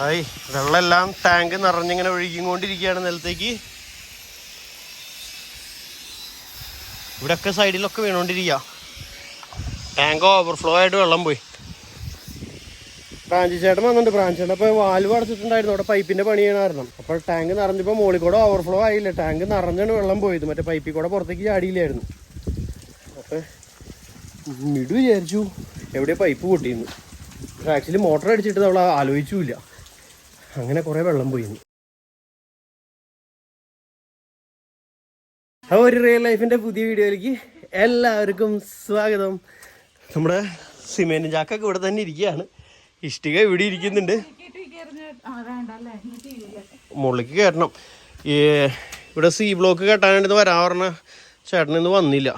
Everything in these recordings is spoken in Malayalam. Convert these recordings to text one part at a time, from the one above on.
ആയി വെള്ളമെല്ലാം ടാങ്ക് നിറഞ്ഞിങ്ങനെ ഒഴുകിക്കൊണ്ടിരിക്കുകയാണ് നിലത്തേക്ക്. ഇവിടെയൊക്കെ സൈഡിലൊക്കെ വീണോണ്ടിരിക്കുക ടാങ്ക് ഓവർഫ്ലോ ആയിട്ട് വെള്ളം പോയി. ബ്രാഞ്ച് ചേട്ടൻ വന്നിട്ടുണ്ട്. ബ്രാഞ്ച് ചേട്ടൻ അപ്പോൾ വാൽവ് അടച്ചിട്ടുണ്ടായിരുന്നു. അവിടെ പൈപ്പിന്റെ പണി ചെയ്യണമായിരുന്നു അപ്പോൾ ടാങ്ക് നിറഞ്ഞപ്പോൾ മുകളിൽ കൂടെ ഓവർഫ്ലോ ആയില്ല. ടാങ്ക് നിറഞ്ഞാണ് വെള്ളം പോയത് മറ്റേ പൈപ്പിൽ കൂടെ പുറത്തേക്ക് ചാടിയില്ലായിരുന്നു. അപ്പോൾ മിടു വിചാരിച്ചു എവിടെ പൈപ്പ് പൊട്ടിയിരുന്നു ആക്ച്വലി മോട്ടർ അടിച്ചിട്ട് നമ്മൾ ആലോചിച്ചില്ല അങ്ങനെ കുറേ വെള്ളം പോയി അപ്പോൾ ഒരു റിയൽ ലൈഫിന്റെ പുതിയ വീഡിയോയിലേക്ക് എല്ലാവർക്കും സ്വാഗതം. നമ്മുടെ സിമെന്റ് ചാക്കൊക്കെ ഇവിടെ തന്നെ ഇരിക്കുകയാണ്. ഇഷ്ടിക ഇവിടെ ഇരിക്കുന്നുണ്ട്. മുകളിലേക്ക് കയറണം. ഇവിടെ സി ബ്ലോക്ക് കെട്ടാനായിട്ട് വരാൻ പറഞ്ഞ ചേട്ടൻ വന്നില്ല.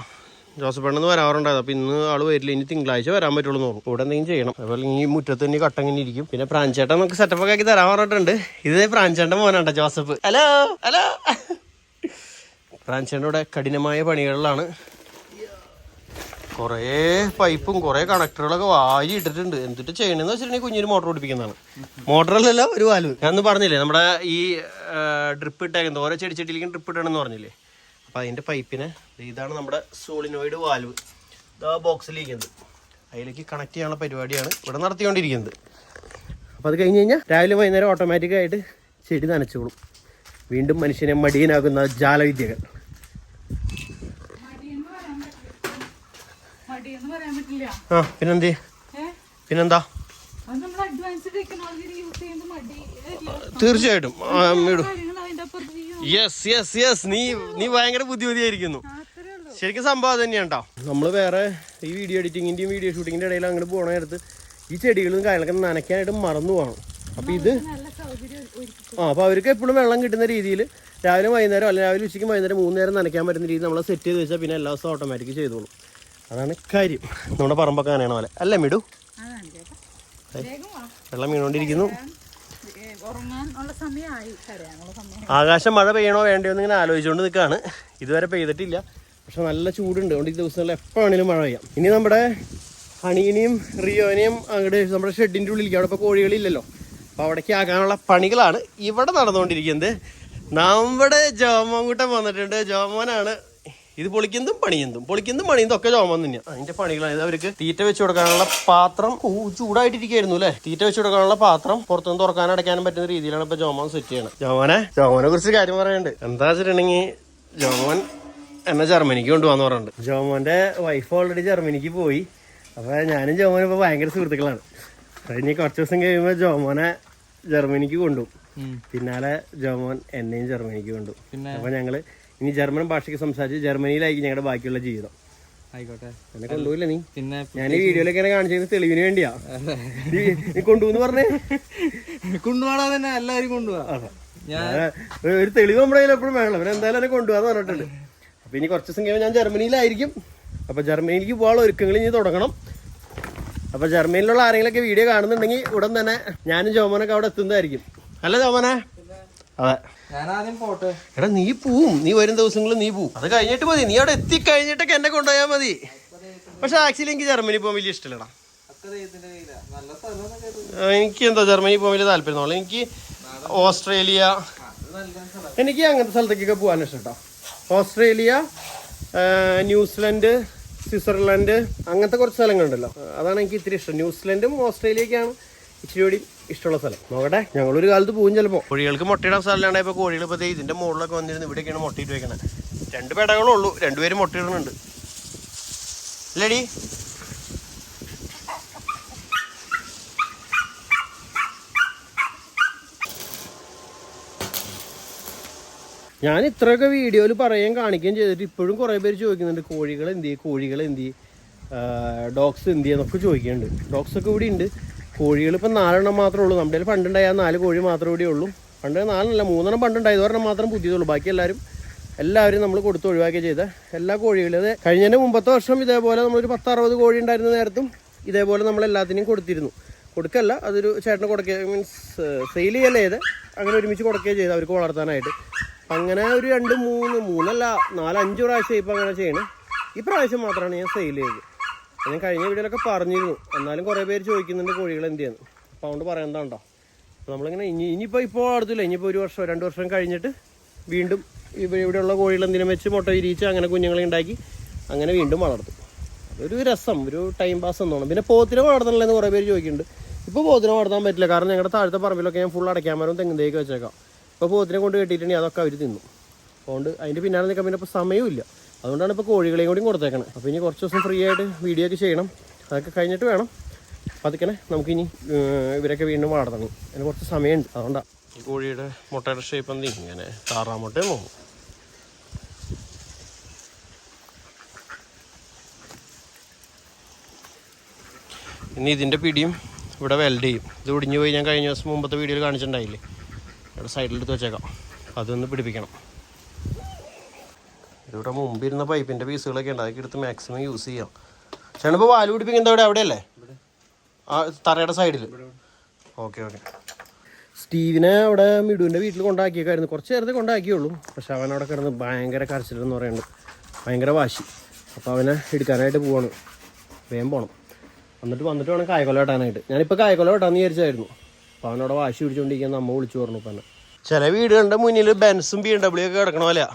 ജോസഫ് ഇന്ന് വരാറുണ്ടായത് ഇന്ന് ആൾ വരില്ല. ഇനി തിങ്കളാഴ്ച വരാൻ പറ്റുള്ളൂ നോക്കും ഇവിടെ എന്തെങ്കിലും ചെയ്യണം. അതുപോലെ ഈ മുറ്റത്ത് തന്നെ കട്ടങ്ങനെ ഇരിക്കും. പിന്നെ പ്രാഞ്ചേട്ടൻ നമുക്ക് സെറ്റപ്പ് ആക്കി തരാൻ പറഞ്ഞിട്ടുണ്ട്. ഇത് പ്രാഞ്ചേട്ടൻ മോനാണ്ട ജോസഫ്. Hello hello. പ്രാഞ്ചേട്ടന്റെ ഇവിടെ കഠിനമായ പണികളിലാണ്. കുറേ പൈപ്പും കുറേ കണക്ടറുകളൊക്കെ വാരി ഇട്ടിട്ടുണ്ട്. എന്തിട്ട് ചെയ്യണമെന്ന് വെച്ചിട്ടുണ്ടെങ്കിൽ കുഞ്ഞിന് മോട്ടർ ഓടിപ്പിക്കുന്നതാണ് മോട്ടറിലല്ല ഒരു വാൽവ്. ഞാൻ പറഞ്ഞില്ലേ നമ്മുടെ ഈ ഡ്രിപ്പ് ഇട്ടേക്കുന്നത്. ഓരോ ചെടിച്ചെട്ടിലേക്കും ഡ്രിപ്പ് ഇടണമെന്ന് പറഞ്ഞില്ലേ? അപ്പോൾ അതിന്റെ പൈപ്പിന് ഇതാണ് നമ്മുടെ സോളിനോയിഡ് വാൽവ്. ഇതാ ബോക്സിലിരിക്കുന്നത്. അതിലേക്ക് കണക്ട് ചെയ്യാനുള്ള പരിപാടിയാണ് ഇവിടെ നടത്തിക്കൊണ്ടിരിക്കുന്നത്. അപ്പോൾ അത് കഴിഞ്ഞ് കഴിഞ്ഞാൽ രാവിലെ വൈകുന്നേരം ഓട്ടോമാറ്റിക്കായിട്ട് ചെടി നനച്ചോളും. വീണ്ടും മനുഷ്യനെ മടിയനാകുന്ന ജാലവിദ്യകൾ. ആ പിന്നെന്തേ? പിന്നെന്താ? തീർച്ചയായിട്ടും. ഇടും കാര്യങ്ങൾ അതിന്റെ അപ്പുറത്ത് ചെയ്യും യെസ് യെസ് യെസ് നീ നീ ഭയങ്കര ബുദ്ധിമുട്ടിയായിരിക്കുന്നു ശരിക്കും സംഭവം തന്നെയാണ് കേട്ടോ നമ്മൾ വേറെ ഈ വീഡിയോ എഡിറ്റിങ്ങിന്റെയും വീഡിയോ ഷൂട്ടിങ്ങിന്റെ ഇടയിൽ അങ്ങോട്ട് പോകണ നേരത്ത് ഈ ചെടികളും കാര്യങ്ങളൊക്കെ നനയ്ക്കാനായിട്ട് മറന്നു പോകണം അപ്പോൾ ഇത് ആ അപ്പോൾ അവർക്ക് എപ്പോഴും വെള്ളം കിട്ടുന്ന രീതിയിൽ രാവിലെ വൈകുന്നേരം അല്ലെങ്കിൽ രാവിലെ ഉച്ചയ്ക്ക് വൈകുന്നേരം മൂന്ന് നേരം നനയ്ക്കാൻ പറ്റുന്ന രീതിയിൽ നമ്മൾ സെറ്റ് ചെയ്ത് വെച്ചാൽ പിന്നെ എല്ലാ ദിവസവും ഓട്ടോമാറ്റിക് ചെയ്തോളും. അതാണ് കാര്യം. നമ്മുടെ പറമ്പൊക്കെ അങ്ങനെയാണ് പോലെ. അല്ലേ മിടു? വെള്ളം വീണുകൊണ്ടിരിക്കുന്നു ഏ, ഉള്ള ആകാശം മഴ പെയ്യണോ വേണ്ടയോ എന്ന് ഇങ്ങനെ ആലോചിച്ചുകൊണ്ട് നിൽക്കുകയാണ്. ഇതുവരെ പെയ്തിട്ടില്ല. പക്ഷെ നല്ല ചൂടുണ്ട്. അതുകൊണ്ട് ഈ ദിവസങ്ങളിൽ എപ്പോൾ വേണേലും മഴ പെയ്യാം. ഇനി നമ്മുടെ ഹണീനെയും റിയോനെയും അങ്ങോട്ട് നമ്മുടെ ഷെഡിന്റെ ഉള്ളിലേക്ക്. അവിടെ ഇപ്പോൾ കോഴികളില്ലല്ലോ. അപ്പോൾ അവിടേക്ക് ആകാനുള്ള പണികളാണ് ഇവിടെ നടന്നുകൊണ്ടിരിക്കുന്നത്. നമ്മുടെ ജോമോൻകുട്ടൻ വന്നിട്ടുണ്ട്. ജോമോനാണ് ഇത് പൊളിക്കുന്നതും പണിയുന്നതും പൊളിക്കുന്നതും പണിയുന്നതും ഒക്കെ ചോമം തന്നെയാണ് അതിന്റെ പണികളാണ് ഇത് അവർക്ക് തീറ്റ വെച്ച് കൊടുക്കാനുള്ള പാത്രം. ഓ ചൂടായിട്ടിരിക്കായിരുന്നു അല്ലേ? തീറ്റ വെച്ച് കൊടുക്കാനുള്ള പാത്രം പുറത്തുനിന്ന് തുറക്കാനും അടയ്ക്കാനും പറ്റുന്ന രീതിയിലാണ് ഇപ്പൊ ജോമോൻ സെറ്റ് ചെയ്യണം. ജോമോനെ ജോമോനെ കുറിച്ച് കാര്യം പറയുന്നുണ്ട് എന്താ വെച്ചിട്ടുണ്ടെങ്കിൽ ജോമോൻ എന്നെ ജർമ്മനിക്ക് കൊണ്ടുപോകാന്ന് പറഞ്ഞിട്ടുണ്ട്. ജോമോന്റെ വൈഫ് ഓൾറെഡി ജർമ്മനിക്ക് പോയി. അപ്പൊ ഞാനും ജോമോനും ഇപ്പൊ ഭയങ്കര സുഹൃത്തുക്കളാണ്. ഇനി കുറച്ച് ദിവസം കഴിയുമ്പോൾ ജോമോനെ ജർമ്മനിക്ക് കൊണ്ടുപോകും. പിന്നാലെ ജോമോൻ എന്നെയും ജർമ്മനിക്ക് കൊണ്ടുപോകും. അപ്പൊ ഞങ്ങൾ ഇനി ജർമ്മൻ ഭാഷയ്ക്ക് സംസാരിച്ച് ജർമ്മനിയിലായിരിക്കും ഞങ്ങളുടെ ബാക്കിയുള്ള ജീവിതം. ആയിക്കോട്ടെ. എന്നെ കൊണ്ടുപോയില്ല നീ. പിന്നെ ഞാൻ ഈ വീഡിയോയിലൊക്കെ എന്നെ കാണിച്ചത് തെളിവിന് വേണ്ടിയാ. നീ- കൊണ്ടുപോന്ന് പറഞ്ഞേ. കൊണ്ടുപോകാൻ തന്നെ എല്ലാവരും കൊണ്ടുപോവാ ഞാൻ ഒരു- തെളിവ് നമ്മുടെ കയ്യിൽ എപ്പോഴും വേണം. അവരെ എന്തായാലും എന്നെ കൊണ്ടുപോകാന്ന് പറഞ്ഞിട്ടുണ്ട്. അപ്പൊ ഇനി കുറച്ച് ദിവസം കഴിയുമ്പോൾ ഞാൻ ജർമ്മനിയിലായിരിക്കും. അപ്പൊ ജർമ്മനിക്ക് പോകാനുള്ള ഒരുക്കങ്ങൾ ഇനി തുടങ്ങണം. അപ്പൊ ജർമ്മനിയിലുള്ള ആരെങ്കിലൊക്കെ വീഡിയോ കാണുന്നുണ്ടെങ്കിൽ ഉടൻ തന്നെ ഞാനും ജോമനൊക്കെ അവിടെ എത്തുന്നതായിരിക്കും. അല്ല ജോമനെ? അതെ. എടാ നീ പോവും. നീ വരും ദിവസങ്ങളിൽ നീ പോവും. അത് കഴിഞ്ഞിട്ട് മതി. നീ അവിടെ എത്തിക്കഴിഞ്ഞിട്ടൊക്കെ എന്നെ കൊണ്ടുപോയാൽ മതി. പക്ഷെ ആക്ച്വലി എനിക്ക് ജർമ്മനി പോകാൻ വലിയ ഇഷ്ടമില്ലടാ. എനിക്ക് എന്താ ജർമ്മനി പോകാൻ വലിയ താല്പര്യം എനിക്ക് ഓസ്ട്രേലിയ എനിക്ക് അങ്ങനത്തെ സ്ഥലത്തേക്കൊക്കെ പോകാൻ ഇഷ്ടം കേട്ടോ. ഓസ്ട്രേലിയ ന്യൂസിലൻഡ് സ്വിറ്റ്സർലൻഡ് അങ്ങനത്തെ കുറച്ച് സ്ഥലങ്ങളുണ്ടല്ലോ. അതാണ് എനിക്ക് ഇത്തിരി ഇഷ്ടം. ന്യൂസിലൻഡും ഓസ്ട്രേലിയക്കാണ് ഇച്ചിരി കൂടി ഇഷ്ടമുള്ള സ്ഥലം. നോക്കട്ടെ ഞങ്ങളൊരു കാലത്ത് പോകും ചിലപ്പോൾ കോഴികൾക്ക് മുട്ടയിടാൻ സ്ഥലമാണ് ഇപ്പോൾ കോഴികൾ ഇപ്പോൾ ഇതിന്റെ ഇതിന്റെ മുകളിലൊക്കെ വന്നിരുന്നു ഇവിടെയൊക്കെയാണ് മുട്ടയിട്ട് വെക്കണത് രണ്ട് പേടകളും ഉള്ളൂ. രണ്ടുപേരും മുട്ടയിടുന്നുണ്ട് അല്ലേടി ഞാൻ ഇത്രയൊക്കെ വീഡിയോയിൽ പറയുകയും കാണിക്കുകയും ചെയ്തിട്ട് ഇപ്പോഴും കുറേ പേര് ചോദിക്കുന്നുണ്ട് കോഴികൾ എന്ത് ചെയ്യും കോഴികൾ എന്ത് ചെയ്യും ഡോഗ്സ് എന്ത്? ചെയ്യുന്നൊക്കെ ചോദിക്കുന്നുണ്ട്. ഡോഗ്സൊക്കെ ഇവിടെ ഉണ്ട്. കോഴികൾ ഇപ്പം നാലെണ്ണം മാത്രമേ ഉള്ളൂ. നമ്മുടെ പണ്ടുണ്ടായ നാല് കോഴി മാത്രമേ ഇവിടെ ഉള്ളൂ. പണ്ട് നാലെണ്ണല്ല മൂന്നെണ്ണം പണ്ടുണ്ടായത് ഒരെണ്ണം മാത്രം പുതിയതുള്ളൂ. ബാക്കി എല്ലാവരും എല്ലാവരും നമ്മൾ കൊടുത്ത് ഒഴിവാക്കി ചെയ്ത എല്ലാ കോഴികളും അത് കഴിഞ്ഞതിന്റെ മുമ്പത്തെ വർഷം ഇതേപോലെ നമ്മളൊരു പത്ത് അറുപത് കോഴി ഉണ്ടായിരുന്ന നേരത്തും ഇതേപോലെ നമ്മൾ എല്ലാത്തിനെയും കൊടുത്തിരുന്നു. കൊടുക്കല്ല അതൊരു ചേട്ടന് കൊടുക്കുക മീൻസ് സെയിൽ ചെയ്യല്ല ചെയ്ത് അങ്ങനെ ഒരുമിച്ച് കൊടുക്കുകയും ചെയ്ത് അവർക്ക് വളർത്താനായിട്ട്. അങ്ങനെ ഒരു രണ്ട് മൂന്ന് മൂന്നല്ല നാലഞ്ച് പ്രാവശ്യം ഇപ്പം അങ്ങനെ ചെയ്യണം. ഈ പ്രാവശ്യം മാത്രമാണ് ഞാൻ സെയിൽ ചെയ്തത്. ഞാൻ കഴിഞ്ഞ വീഡിയോയിലൊക്കെ പറഞ്ഞിരുന്നു. എന്നാലും കുറേ പേര് ചോദിക്കുന്നുണ്ട് കോഴികൾ എന്ത് ചെയ്യുന്നു അപ്പോൾ അതുകൊണ്ട് പറയുന്നതാണ്ടോ അപ്പോൾ നമ്മളിങ്ങനെ ഇനി ഇനിയിപ്പോൾ ഇപ്പോൾ അടുത്തില്ല. ഇനിയിപ്പോൾ ഒരു വർഷം രണ്ട് വർഷം കഴിഞ്ഞിട്ട് വീണ്ടും ഇവിടെ ഇവിടെയുള്ള കോഴികൾ എന്തിനും വെച്ച് മുട്ട വിരിയിച്ച് അങ്ങനെ കുഞ്ഞുങ്ങളെ ഉണ്ടാക്കി അങ്ങനെ വീണ്ടും വളർത്തും. അതൊരു രസം ഒരു ടൈം പാസ് എന്നോണം പിന്നെ പോത്തിനെ വളർത്തണമല്ലെന്ന് കുറേ പേര് ചോദിക്കുന്നുണ്ട്. ഇപ്പോൾ പോത്തിനെ വളർത്താൻ പറ്റില്ല. കാരണം ഞങ്ങളുടെ താഴത്തെ പറമ്പിലൊക്കെ ഞാൻ ഫുൾ അടയ്ക്കാൻ മരം തെങ്ങ് തേക്ക് വെച്ചേക്കാം. ഇപ്പോൾ പോത്തിനെ കൊണ്ട് കെട്ടിയിട്ടുണ്ടെങ്കിൽ അതൊക്കെ അവർ തിന്നു. അതുകൊണ്ട് അതിന്റെ പിന്നാലെ നിൽക്കാൻ പിന്നെ ഇപ്പോൾ സമയമില്ല അതുകൊണ്ടാണ് ഇപ്പോൾ കോഴികളെയും കൂടി കൊടുത്തേക്കണത് അപ്പോൾ ഇനി കുറച്ച് ദിവസം ഫ്രീ ആയിട്ട് വീഡിയോ ഒക്കെ ചെയ്യണം. അതൊക്കെ കഴിഞ്ഞിട്ട് വേണം. പതുക്കനെ നമുക്കിനി ഇവരൊക്കെ വീണ്ടും വളർത്തണം അതിന് കുറച്ച് സമയമുണ്ട്. അതുകൊണ്ടാണ് ഈ കോഴിയുടെ മുട്ടയുടെ ഷേപ്പ് എന്ത് ഇങ്ങനെ താറാ മുട്ടയും പോകും. ഇനി ഇതിന്റെ പിടിയും ഇവിടെ വെൽഡ് ചെയ്യും. ഇത് ഒടിഞ്ഞു പോയി ഞാൻ കഴിഞ്ഞ ദിവസം മുമ്പത്തെ വീഡിയോയിൽ കാണിച്ചിട്ടുണ്ടായില്ലേ? ഇവിടെ സൈഡിലെടുത്ത് വെച്ചേക്കാം. അതൊന്ന് പിടിപ്പിക്കണം. ഇതിവിടെ മുമ്പിരുന്ന പൈപ്പിന്റെ പീസുകളൊക്കെ ഉണ്ട്. അതൊക്കെ എടുത്ത് മാക്സിമം യൂസ് ചെയ്യാം. ചേട്ടനിപ്പോൾ വാൽ പിടിപ്പിക്കുന്നത് അവിടെ അവിടെയല്ലേ? ആ തറയുടെ സൈഡിൽ ഓക്കെ ഓക്കെ സ്റ്റീവിനെ അവിടെ മിഡുവിന്റെ വീട്ടിൽ കൊണ്ടാക്കിയേക്കായിരുന്നു. കുറച്ച് നേരത്തെ കൊണ്ടാക്കിയുള്ളൂ. പക്ഷെ അവൻ അവിടെ കിടന്ന് ഭയങ്കര കരച്ചിലെന്ന് പറയുന്നുണ്ട്. ഭയങ്കര വാശി. അപ്പോൾ അവനെ എടുക്കാനായിട്ട് പോവാണ്. വേഗം പോണം. എന്നിട്ട് വന്നിട്ട് വേണം കായക്കൊല വെട്ടാനായിട്ട്. ഞാനിപ്പോൾ കായക്കൊല വെട്ടാന്ന് വിചാരിച്ചായിരുന്നു. അപ്പോൾ അവനോട് വാശി പിടിച്ചുകൊണ്ടിരിക്കുന്ന അമ്മ വിളിച്ചു പറഞ്ഞു ഇപ്പം ചില വീടുകളുടെ മുന്നിൽ ബെൻസും ബി എം ഡബ്ല്യു ഒക്കെ കിടക്കണ പോലെയാ.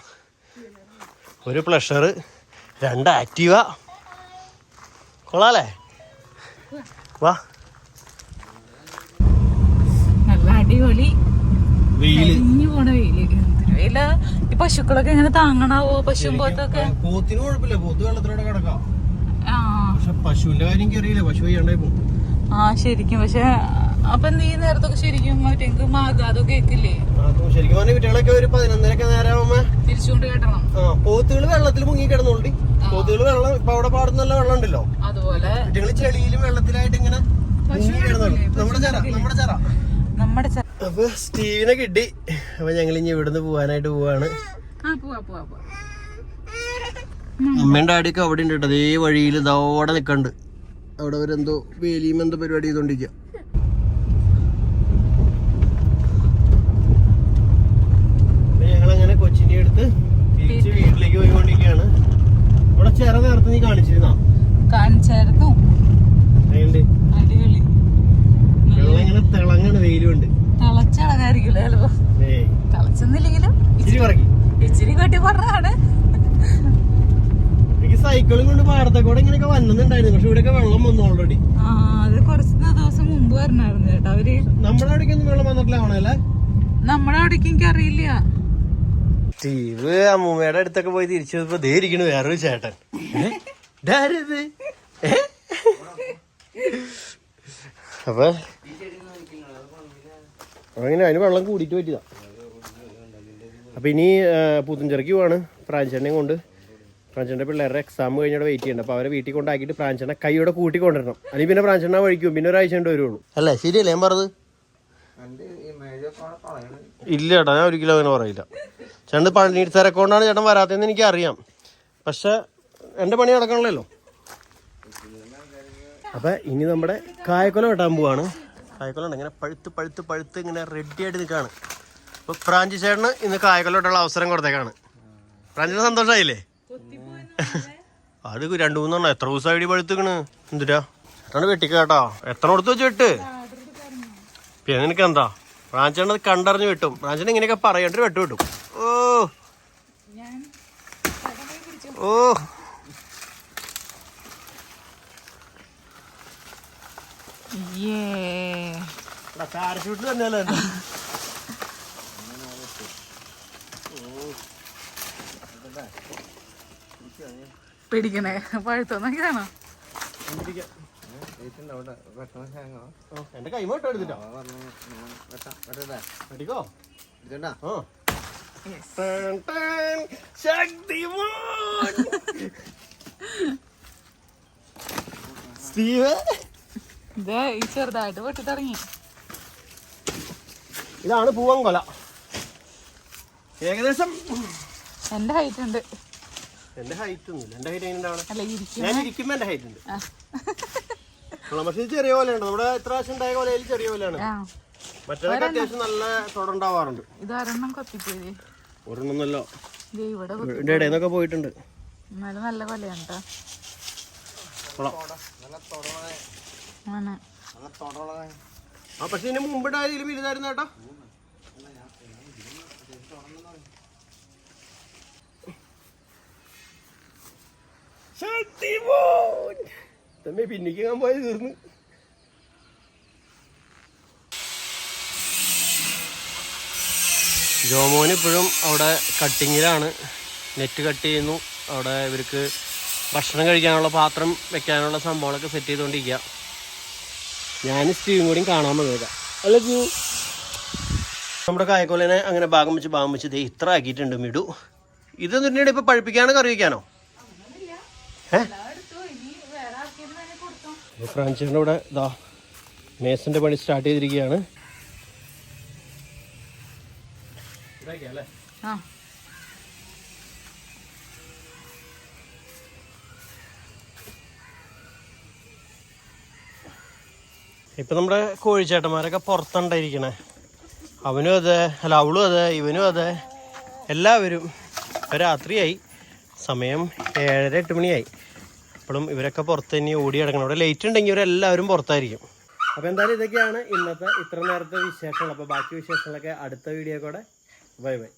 ഒരു പ്ലഷർ രണ്ട് ആക്റ്റീവ കൊള്ളാലേ വാ. നല്ല അടിപൊളി. വെയിൽ. ഇഞ്ഞു പോണ വെയിൽ. എന്തൊരു ഈ പശുക്കളൊക്കെ എങ്ങനെ താങ്ങണാവോ പശു പോത്തൊക്കെ? പോത്തിന് കുഴപ്പമില്ല. പോത്ത് വെള്ളത്തിലൂടെ കിടക്കാം. ആ. പക്ഷെ പശുവിന്റെ കാര്യം എനിക്കറിയില്ല. പശു ചെയ്യാണ്ടായി പോകും. ആ ശരിക്കും. പക്ഷെ അപ്പൊ നീ നേരത്തൊക്കെ ശരിക്കും മറ്റേ മാകാതൊക്കെ കേക്കില്ലേ? ശരിക്കും പറഞ്ഞ കുട്ടികളൊക്കെ ഒരു പതിനൊന്നരക്ക് നേരമാകുമ്പോ തിരിച്ചുകൊണ്ട് കേട്ടണം. ആ പോത്തുകൾ വെള്ളത്തിൽ മുങ്ങി കിടന്നോണ്ടി. പോത്തുകൾ വെള്ളം ഇപ്പൊ അവിടെ പാടുന്നല്ല വെള്ളം ഉണ്ടല്ലോ അതുപോലെ കുട്ടികൾ ചെളിയിലും വെള്ളത്തിലായിട്ട് ഇങ്ങനെ നമ്മുടെ ചറ നമ്മുടെ ചറ. നമ്മുടെ ച- അപ്പൊ സ്റ്റീവിനെ കിട്ടി. അപ്പൊ ഞങ്ങൾ ഇനി ഇവിടുന്ന് പോവാനായിട്ട് പോവാണ്. അമ്മയും ഡാഡിയൊക്കെ അവിടെ ഉണ്ട് കേട്ടോ. അതേ വഴിയിൽ ഇതോടെ നിക്കണ്ട്. അവിടെ അവരെന്തോ വേലിയും എന്തോ പരിപാടി ചെയ്തോണ്ടിരിക്കുക ഞങ്ങൾ അങ്ങനെ കൊച്ചിനെ എടുത്ത് തിരിച്ച് വീട്ടിലേക്ക് പോയിക്കൊണ്ടിരിക്കുകയാണ് ഇവിടെ ചിറ നേരത്തെ നീ കാണിച്ചിരുന്നാ കാണിച്ചായിരുന്നു അതിന്റെ അടിപൊളി വെള്ളം ഇങ്ങനെ തിളങ്ങണ് വെയിലുണ്ട് തിളച്ചളകായിരിക്കില്ല ചിലപ്പോ ഏയ് തിളച്ചെന്നില്ലെങ്കിലും ഇച്ചിരി പറക്കി ഇച്ചിരി കൊട്ടി പറഞ്ഞാണ് സൈക്കിളും കൊണ്ട് പാടത്തെ കൂടെ ഇങ്ങനെയൊക്കെ വന്നുണ്ടായിരുന്നു പക്ഷെ ഇവിടെയൊക്കെ വെള്ളം വന്നു ഓൾറെഡി ആ അത് കുറച്ച് ദിവസം മുമ്പ് വരണായിരുന്നു കേട്ടോ. അവർ നമ്മുടെ അവിടേക്കൊന്നും വെള്ളം വന്നിട്ടില്ല ആവണല്ലേ നമ്മുടെ അവിടേക്ക് എനിക്ക് അറിയില്ല. സ്റ്റീവ് അമ്മൂമ്മയുടെ അടുത്തൊക്കെ പോയി തിരിച്ചു വന്നപ്പോ ദേ ഇരിക്കണു വേറൊരു ചേട്ടൻ? ഇതാരിത്? അപ്പൊ അങ്ങനെ അതിന് വെള്ളം കൂടിയിട്ട് പറ്റിയതാ. അപ്പൊ ഇനി പുത്തുംചെറുക്കി പോവാണ്. പ്രാഞ്ചേട്ടനെയും കൊണ്ട് പ്രാഞ്ചേട്ടന്റെ പിള്ളേരുടെ എക്സാം കഴിഞ്ഞിട്ട് വെയിറ്റ് ചെയ്യണ്ട. അപ്പൊ അവരെ വീട്ടിൽ കൊണ്ടാക്കിയിട്ട് പ്രാഞ്ചണ കൈയോടെ കൂട്ടി കൊണ്ടുവരണം അല്ലെങ്കിൽ പിന്നെ പ്രാഞ്ചണ വഴിക്കും. പിന്നെ ഒരാഴ്ച കൊണ്ട് വരുള്ളൂ അല്ലേ? ശരിയല്ലേ? ഞാൻ പറഞ്ഞത്? ഇല്ല ചേട്ടാ ഞാൻ ഒരിക്കലും അങ്ങനെ പറയില്ല. ചേട്ടൻ പണി തിരക്കൊണ്ടാണ് ചേട്ടൻ വരാത്തതെന്ന് എനിക്ക് അറിയാം പക്ഷെ എന്റെ പണി നടക്കണല്ലോ അപ്പൊ ഇനി നമ്മുടെ കായക്കൊല വെട്ടാൻ പോവാണ്. കായക്കൊല ഉണ്ട്. ഇങ്ങനെ പഴുത്ത് പഴുത്ത് പഴുത്ത് ഇങ്ങനെ റെഡി ആയിട്ട് നിൽക്കുകയാണ് അപ്പൊ പ്രാഞ്ചി ചേട്ടന് ഇന്ന് കായക്കൊല വെട്ടാനുള്ള അവസരം കൊടുത്തേക്കാണ്. പ്രാഞ്ചിന് സന്തോഷമായില്ലേ? അത് രണ്ടു മൂന്നെണ്ണം. എത്ര ദിവസം ഐഡി പഴുത്തുക്കണ്? എന്തിരാ എത്ര വെട്ടിക്ക കേട്ടോ എത്ര കൊടുത്ത് വെച്ച് വെട്ട്? പിന്നെ നിനക്ക് എന്താ? ബ്രാഞ്ചാണ് അത് കണ്ടറിഞ്ഞ് വെട്ടും. ബ്രാഞ്ചിന് ഇങ്ങനെയൊക്കെ പറയണ്ട വെട്ട് വെട്ടും. ഓ. ഓ. പാരഷൂട്ടിൽ തന്നെയല്ലേ പിടിക്കണേ. പെട്ടെന്ന് ഹാങ്ങോ. എന്റെ എടുത്തിട്ടോ? വെട്ടിക്കോ ശക്തിമാൻ. സ്റ്റീവ്? ഇത് ഈ ചെറുതായിട്ട് പൊട്ടി തുടങ്ങി ഇതാണ് പൂവൻകൊല. ഏകദേശം എന്റെ ഹൈറ്റ് ഉണ്ട്. എന്റെ ഹൈറ്റ് ഒന്നുമില്ല. എന്റെ ഹൈറ്റ് ഞാൻ ഇരിക്കുമ്പോ എന്റെ ഹൈറ്റ് ഉണ്ട്. ആ, ചെറിയ പോലെയുണ്ട് നമ്മുടെ ഇത്ര പ്രാവശ്യം ഉണ്ടായ കൊലയിൽ ചെറിയ പോലെയാണ്. മറ്റേതൊക്കെ അത്യാവശ്യം നല്ല തുടണ്ടാവാറുണ്ട് ഇത് ഒരെണ്ണം കൊത്തിപ്പോയി ഒരെണ്ണമൊന്നല്ലോ ഇവിടെ നിന്നൊക്കെ പോയിട്ടുണ്ട്. എന്നാലും നല്ല കൊലയാണ് കേട്ടോ ആ പക്ഷെ ഇതിന് മുമ്പിട്ടായാലും ഇരുന്നായിരുന്നു കേട്ടോ. തമ്മി പിന്നിക്ക് ഞാൻ പോയി തീർന്നു ജോമോൻ ഇപ്പോഴും അവിടെ കട്ടിങ്ങിലാണ് നെറ്റ് കട്ട് ചെയ്യുന്നു. അവിടെ ഇവർക്ക് ഭക്ഷണം കഴിക്കാനുള്ള പാത്രം വെക്കാനുള്ള സംഭവങ്ങളൊക്കെ സെറ്റ് ചെയ്തുകൊണ്ടിരിക്കുക. ഞാൻ സ്റ്റീവും കൂടിയും കാണാൻ വന്നേക്കാം അല്ല നമ്മുടെ കായക്കോലിനെ അങ്ങനെ ഭാഗം വെച്ച് ഭാഗം വെച്ച് ദേ ഇത്ര ആക്കിയിട്ടുണ്ട് മിടു ഇത് തന്നെയാണ് ഇപ്പോൾ പഴുപ്പിക്കാനോ കറി വയ്ക്കാനോ ഇവിടെ ഇതാ മേസന്റെ പണി സ്റ്റാർട്ട് ചെയ്തിരിക്കുകയാണ്. ഇപ്പൊ നമ്മുടെ കോഴിച്ചേട്ടന്മാരൊക്കെ പുറത്തുണ്ടായിരിക്കണേ. അവനും അതെ അല്ല അവളും അതെ ഇവനും അതെ. എല്ലാവരും ഇപ്പൊ രാത്രിയായി. സമയം ഏഴര എട്ട് മണിയായി. അപ്പോഴും ഇവരൊക്കെ പുറത്ത് തന്നെ ഓടി കിടക്കണം ഇവിടെ ലേറ്റ് ഉണ്ടെങ്കിൽ ഇവരെല്ലാവരും പുറത്തായിരിക്കും. അപ്പോൾ എന്തായാലും ഇതൊക്കെയാണ് ഇന്നത്തെ ഇത്ര നേരത്തെ വിശേഷങ്ങൾ. അപ്പോൾ ബാക്കി വിശേഷങ്ങളൊക്കെ അടുത്ത വീഡിയോ കൂടെ ബൈ ബൈ.